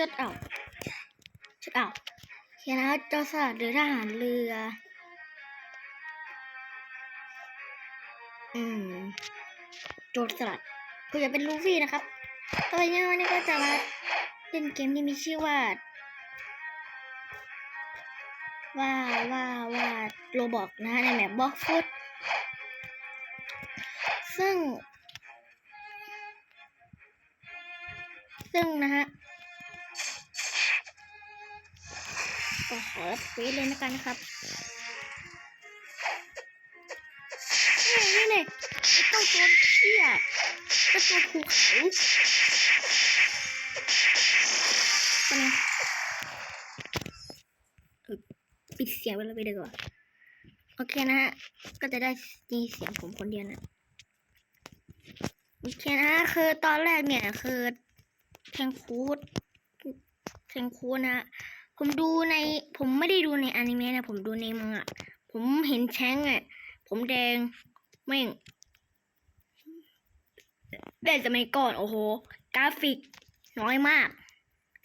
ชุดเอาชุดเอาเขียนนะโจรสลัดหรือทหารเรือ อืม โจรสลัดกูอยากเป็นลูฟี่นะครับต่อไปนี้วันนี้ก็จะมาเล่นเกมที่มีชื่อว่า ว่าว่าว่าโรบอกนะในแมปบล็อกฟุตซึ่ง ซึ่งนะฮะ ก็ขอรับเควสเลยนะกันนะครับนี่นี่ไอ้เจ้าตัวเชี่ยเจ้าตัวภูเขาเป็นไงเออปิดเสียงไปเลยไปดีกว่าโอเคนะฮะ ก็จะได้ยินเสียงผมคนเดียวนะโอเคนะคือตอนแรกเนี่ยคือแทงคูดแทงคูดนะ ผมดูในผมไม่ได้ดูในอนิเมะนะ ผมดูในมังอะผมเห็นแชงอะผมแดงแม่งได้สมัยก่อนโอ้โห กราฟิกน้อยมาก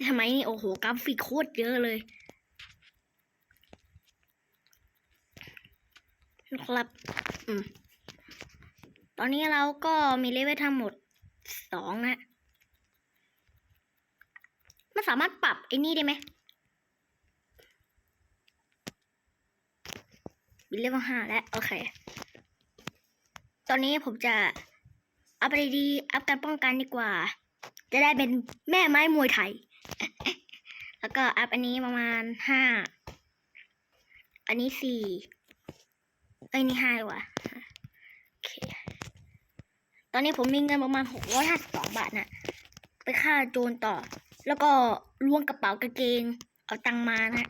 ทำไมนี่โอ้โห กราฟิกโคตรเยอะเลยนะครับอืมตอนนี้เราก็มีเลเวลทั้งหมดสองนะมันสามารถปรับไอ้นี่ได้ไหม มีเลเวลห้าแล้ว โอเค ตอนนี้ผมจะอัพอะไรดี อัพการป้องกันดีกว่า จะได้เป็นแม่ไม้มวยไทย แล้วก็อัพอันนี้ประมาณห้า อันนี้สี่เอ้ยนี่ห้าว่าโอเค ตอนนี้ผมมีเงินประมาณหกร้อยห้าสิบสองบาทนะไปฆ่าโจรต่อ แล้วก็ล้วงกระเป๋ากางเกง เอาตังมานะ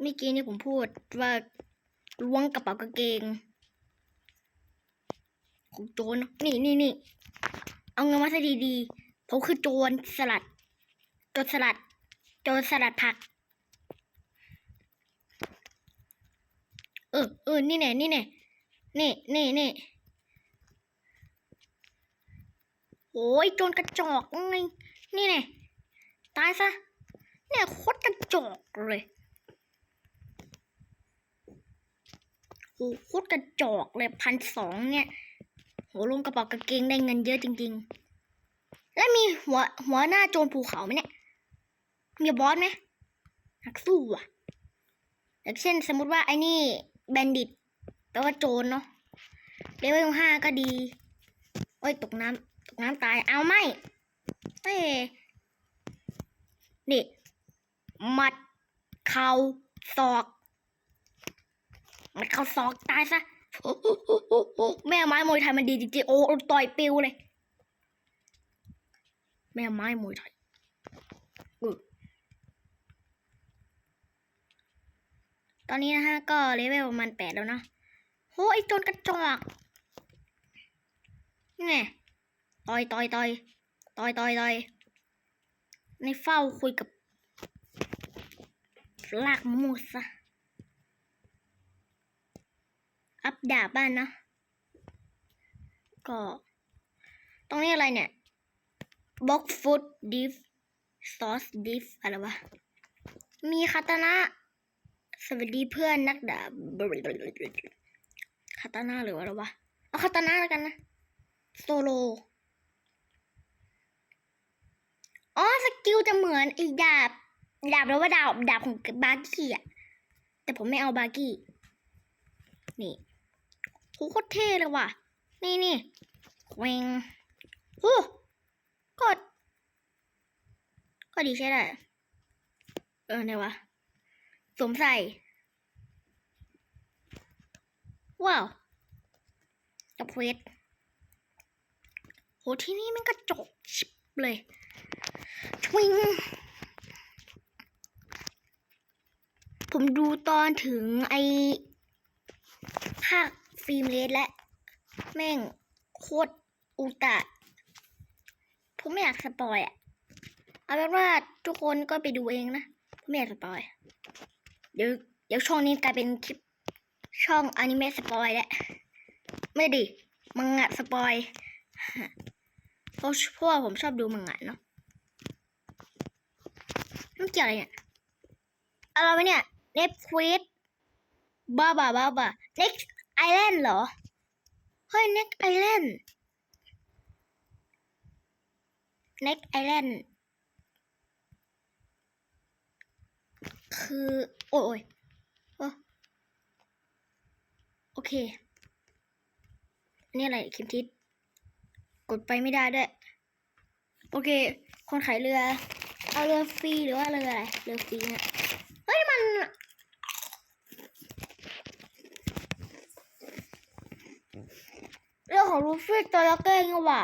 เมื่อกี้นี่ผมพูดว่าล้วงกระเป๋ากางเกง ของโจรนี่นี่นี่เอาเงินมาซะดีๆผมคือโจรสลัด โจรสลัด โจรสลัดผัก เออเออนี่แน่นี่แน่นี่นี่นี่โอ้ยโจรกระจอกไงนี่แน่ตายซะเนี่ยโคตรกระจอกเลย โหโคตรกระจอกเลยพันสองเนี่ยโหลงกระเป๋ากางเกงได้เงินเยอะจริง ๆ แล้วมีหัวหัวหน้าโจรภูเขาไหมเนี่ย มีบอสไหมนักสู้อะอย่างเช่นสมมติว่าไอ้นี่แบนดิตแปลว่าโจรเนาะเลเวลห้าก็ดีโอ้ยตกน้ำตกน้ำตายเอาไม่เอ้นี่มัดเข่าศอก มัดเข่าศอกตายซะแม่ไม้มวยไทยมันดีจริงๆโอ้ต่อยปิวเลย แม่ไม้มวยไทยอือตอนนี้นะฮะ ก็เลเวลประมาณแปดแล้วเนาะโหไอโจนกระจอกนี่ไงต่อยต่อยต่อยต่อยต่อยต่อยในเฝ้าคุยกับลากมูสซะ อัปดาบ้านนะ ก็ ตรงนี้อะไรเนี่ยบ็อกฟุตดิฟซอสดิฟอะไรวะ มีคาตานะ สวัสดีเพื่อนนักดาบคาตาน่หรืออะไรวะ เอาคาตาน่แล้วกันนะ โซโล อ๋อ สกิลจะเหมือนไอ้ดาบ ดาบแล้วว่าดาบ ดาบของบาร์กี้อะแต่ผมไม่เอาบาร์กี้ นี่ โหโคตรเท่เลยว่ะ นี่นี่เวงโอ้กดก็ดีใช่ได้ เออเนี่ยวะ สวมใส่ ว้าวกับเวทโหที่นี่มันกระจกชิบเลยชวิงผมดูตอนถึงไอภาค ฟิล์มเลสและ แม่งโคตรอุตะ ผมไม่อยากสปอยอะเอาเป็นว่าทุกคนก็ไปดูเองนะไม่อยากสปอย เดี๋ยวเดี๋ยวช่องนี้กลายเป็นคลิปช่องอนิเมะสปอยแล้วไม่ดิ มังงะสปอยเพราะเพราะว่าผมชอบดูมังงะเนาะมันเกี่ยวอะไรเนี่ยอะไรวะเนี่ย Netflix บ้าบ้าบ้าบ้า Next Island เหรอ เฮ้ย Next Island Next Island คือ โอ้ยโอเค นี่อะไรเข็มทิศกดไปไม่ได้ด้วย โอเค คนขายเรือ เอาเรือฟรีหรือว่าเรืออะไร เรือฟรีเนี่ยเฮ้ย มัน เรื่อง ของลูฟี่ตัวแรกๆนี่หว่า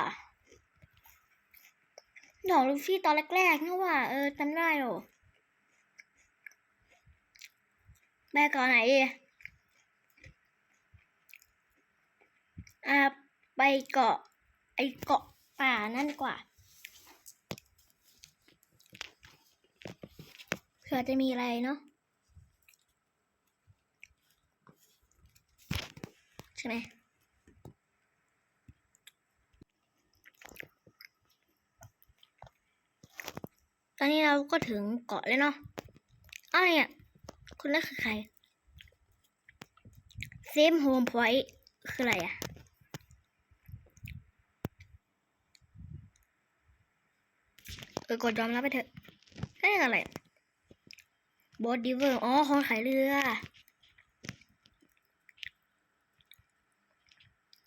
เรื่องของลูฟี่ตอนแรกๆนี่หว่าเออจำได้หรอไปเก่อนไหนดีอ่าไปเกาะไอเกาะป่านั่นกว่าเผื่อจะมีอะไรเนาะใช่ไหม อนนี้เราก็ถึงเกาะแล้วเนาะอ้าวเนี่ยคุณนั่นคือใครเซมโฮมพอยต์คืออะไรอะเออกดยอมรับไปเถอะนั่นอะไรบอสดิเวอร์ อ๋อคนขายเรือ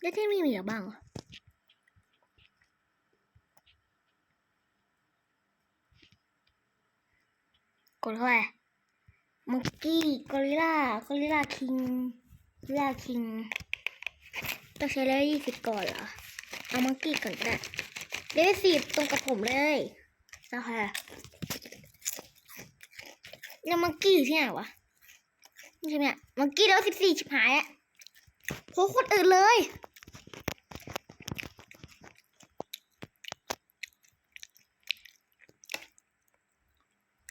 แล้วที่มีมีอะไรบ้างอะก ดเข้าไปมังกี้กอริลลากอริลลาคิงกอริลลาคิงต้องใช้เลเวลยี่สิบก่อนเหรอ เอามังกี้ก่อนก็ได้เลเวลสิบตรงกับผมเลยโอเคแล้วมังกี้อยู่ที่ไหนวะนี่ใช่ไหมมังกี้แล้วสิบสี่ชิบหายอะโหโคตรอื่นเลย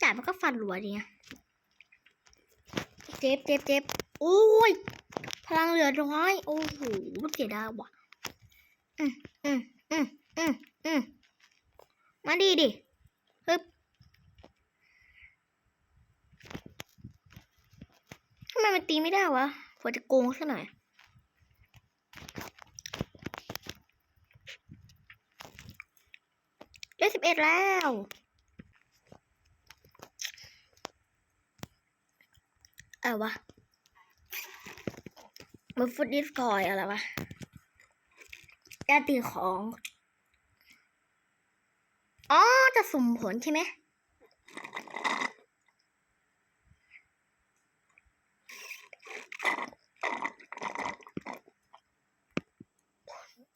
แต่มันก็ฟันรัวดีไงเจ็บเจ็บเจ็บโอ้ย พลังเหลือน้อย โอ้โหเสียดายว่ะ อืมอืมอืมอืมอืมมาดีดิฮึบทำไมมันตีไม่ได้วะผมจะโกงซะหน่อยได้สิบเอ็ดแล้ว อะไรวะมาฟุตดิสคอยอะไรวะกาตีของ อ๋อ จะสุ่มผลใช่ไหม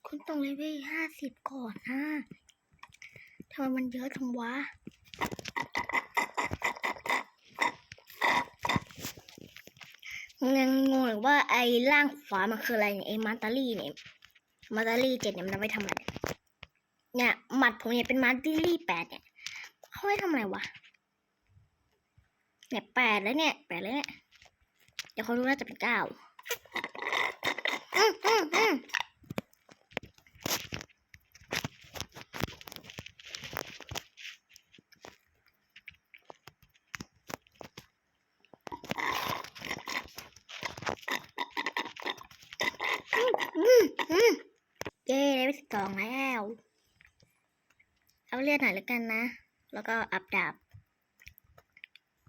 คุณต้องเลเวลห้าสิบก่อนนะทำไมมันเยอะจังวะ ยังงงว่าไอ้ล่างขวามันคืออะไรเนี่ยไอ้มาตาลี่เนี่ยมาตาลี่เจ็ดเนี่ยมันเอาไว้ทำอะไรเนี่ยหมัดผมเนี่ยเป็นมาตาลี่แปดเนี่ยเขาไว้ทำอะไรวะเนี่ยแปดแล้วเนี่ยแปดแล้วเนี่ยเดี๋ยวเขารู้น่าจะเป็นเก้าอืมอืมอืมอืมอืม เย้ได้ไปสิบสองแล้ว เอาเลือดหน่อยแล้วกันนะ แล้วก็อัพดาบ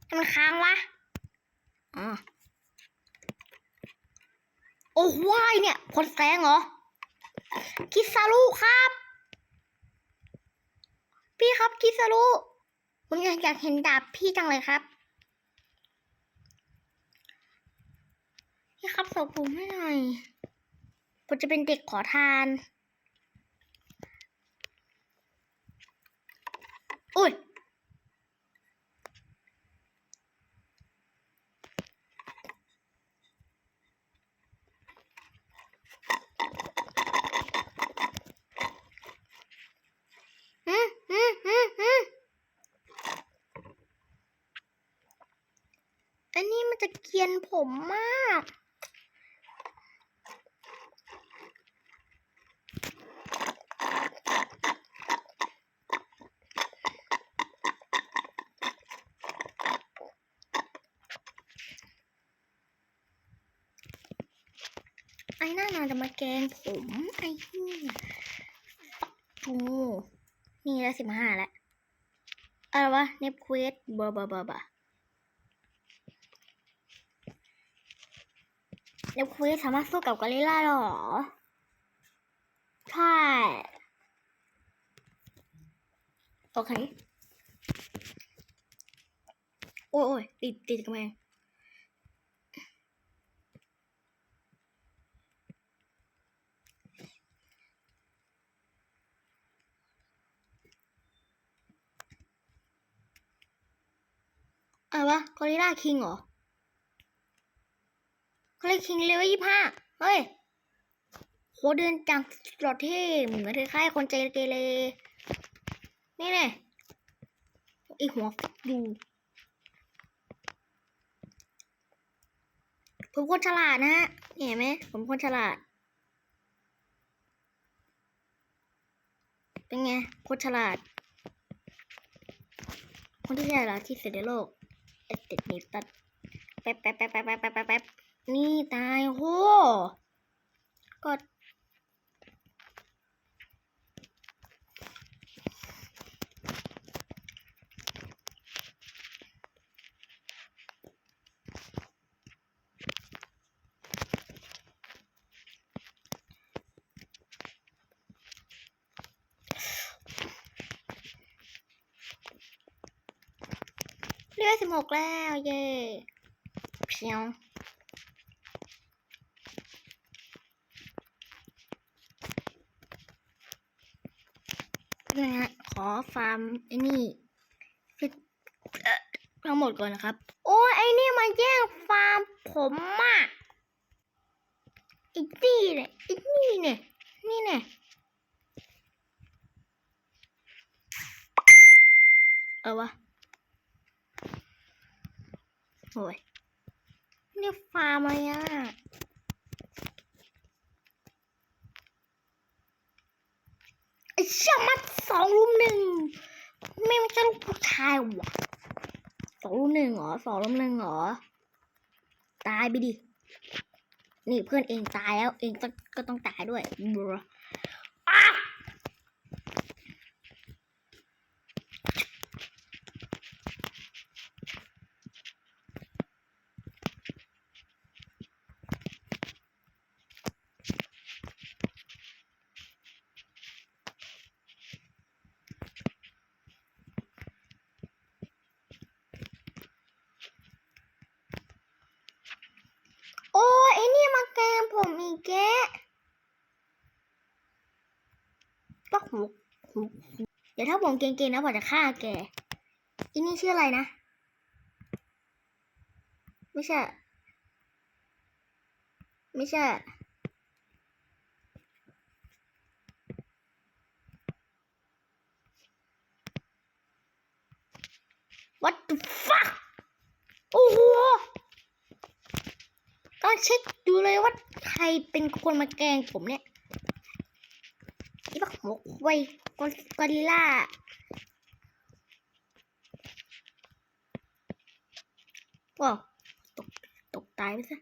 ทำไมค้างวะ อ๋อ โอ้วายเนี่ยพลแสงเหรอ คิซารุครับ พี่ครับคิซารุผมอยากอยากเห็นดาบพี่จังเลยครับพี่ครับส่งผมให้หน่อย ผมจะเป็นเด็กขอทาน อุ้ยอืมอืมอืมอืมอันนี้มันจะเกรียนผมมาก อ หน้านาน จะมาแกงผมไอ้เหี้ยทูนี่แล้วสิบห้าแล้วอะไรวะเนปเควสบาบาบาบาเนปเควสสามารถสู้กับกอริลลาหรอ ใช่ โอเค โอ้ยโอ้ยติดติดกำแพง รวะกอริลลาคิงเหรอกอริลลาคิงเลเวลยี่ห้าเฮ้ยโหเดินจังหลอดเท่เหมือนคล้ายคนใจเกเรนี่แน่อีหัวฟักดูผมคนฉลาดนะฮะเห็นไหมผมคนฉลาด เป็นไงคนฉลาด คนที่ฉลาดที่สุดในโลก ติดนี้ตัดแป๊บแป๊บแป๊บแป๊บแป๊บแป๊บนี่ตายโหกด เรียกสิบหกแล้ว เย่เพียวนี่นะฮะขอฟาร์มไอ้นี่ทั้งหมดก่อนนะครับ โอ้ยไอ้นี่มาแย่งฟาร์มผมมากไอ้นี่เนี่ยไอ้นี่เนี่ยนี่เนี่ยเออวะ โอ้ยนี่ฟาร์มอะไอะไอ้เชี่ยมัดสองรุมหนึ่งไม่ไม่ใช่ลูกผู้ชายวะสองรุมหนึ่งเหรอสองรุมหนึ่งเหรอ ตายไปดิ นี่เพื่อนเองตายแล้ว เองก็ก็ต้องตายด้วยบรอ้าโอ้ยไอ้นี่มาแกล้งผมอีก แกะก็หูหูหูเดี๋ยวถ้าผมเก่งๆนะผมจะฆ่าแกอีนี่ชื่ออะไรนะ ไม่ใช่ ไม่ใช่ เช็คดูเลยว่าใครเป็นคนมาแกงผมเนี่ยนี่บักหมกไวกอริล่าว้าตกตกตายไปซะ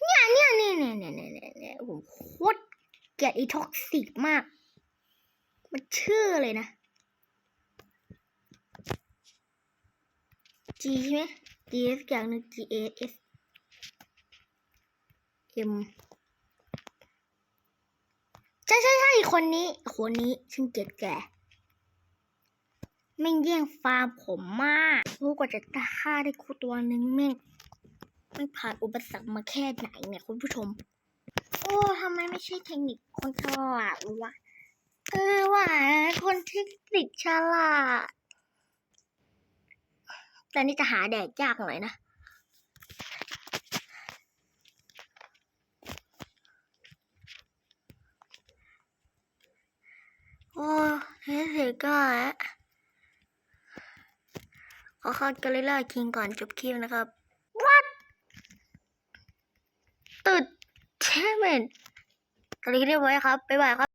เนี่ยเนี่ยเนี่ยเนี่ยเนี่ยเนี่ยเผมโคตรเกลียดอีท็อกซิกมาก มันชื่อเลยนะจีใช่ไหมจีสักอย่างหนึ่ง G A S M ใช่ใช่ใช่คนนี้คนนี้ฉันเกลียดแกแม่งแย่งฟาร์มผมมากรู้กว่าจะฆ่าได้คู่ตัวหนึ่งแม่งไม่ผ่านอุปสรรคมาแค่ไหนเนี่ยคุณผู้ชม โอ้ทำไมไม่ใช่เทคนิคคนฉลาดวะเออว่ะคนเทคนิคฉลาด แต่นี่จะหาแดกยากหน่อยนะ โอ้เฮ้ยเสีย ก็แล้วขอเข้ากอริลลาคิงก่อนจบคลิปนะครับ What ตึดเชมเมนตอนนี้เรียบร้อยครับ บ๊ายบายครับ